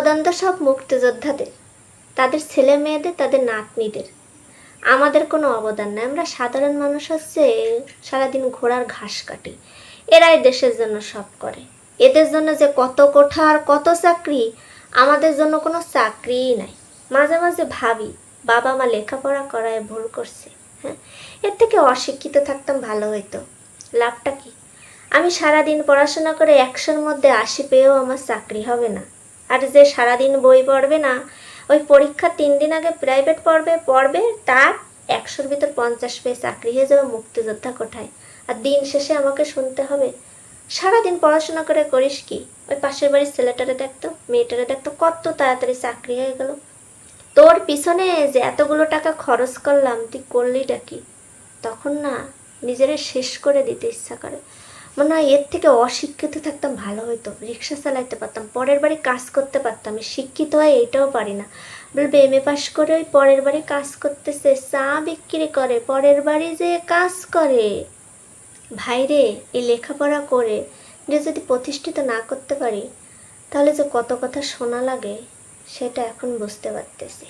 অবদান তো সব মুক্তিযোদ্ধাদের। তাদের ছেলে মেয়েদের, তাদের নাতনিদের। আমাদের কোনো অবদান নাই। আমরা সাধারণ মানুষ হচ্ছে, সারাদিন ঘোড়ার ঘাস কাটি। এরাই দেশের জন্য সব করে। এদের জন্য যে কত কোঠা আর কত চাকরি, আমাদের জন্য কোনো চাকরিই নাই। মাঝে মাঝে ভাবি, বাবা মা লেখাপড়া করায় ভুল করছে হ্যাঁ? এর থেকে অশিক্ষিত থাকতাম ভালো হইতো। লাভটা কি? আমি সারাদিন পড়াশোনা করে একশোর মধ্যে আশি পেয়েও আমার চাকরি হবে না। আর যে সারাদিন বই পড়বে না, ওই পরীক্ষা তিন দিন আগে প্রাইভেট পড়বে পড়বে, তার একশোর ভিতর পঞ্চাশ পেয়ে চাকরি হয়ে যাবে মুক্তিযোদ্ধা কোঠায়। আর দিন শেষে আমাকে শুনতে হবে, সারাদিন পড়াশোনা করে করিস কি? ওই পাশের বাড়ির ছেলেটারে দেখতো মেয়েটারে দেখতো কত তাড়াতাড়ি চাকরি হয়ে গেল। তোর পিছনে যে এতগুলো টাকা খরচ করলাম, তুই করলিটা কি? তখন না, নিজেরে শেষ করে দিতে ইচ্ছা করে। মনে হয় এর থেকে অশিক্ষিত থাকতাম, ভালো হতো রিক্সা চালাইতে পারতাম, পরের বাড়ি কাজ করতে পারতাম শিক্ষিত হয় এইটাও পারি না। বলবে এম এ পাস করে ওই পরের বাড়ি কাজ করতেছে, চা বিক্রি করে, পরের বাড়ি যে কাজ করে। ভাইরে এই লেখাপড়া করে যে যদি প্রতিষ্ঠিত না করতে পারি, তাহলে যে কত কথা শোনা লাগে, সেটা এখন বুঝতে পারতেছি।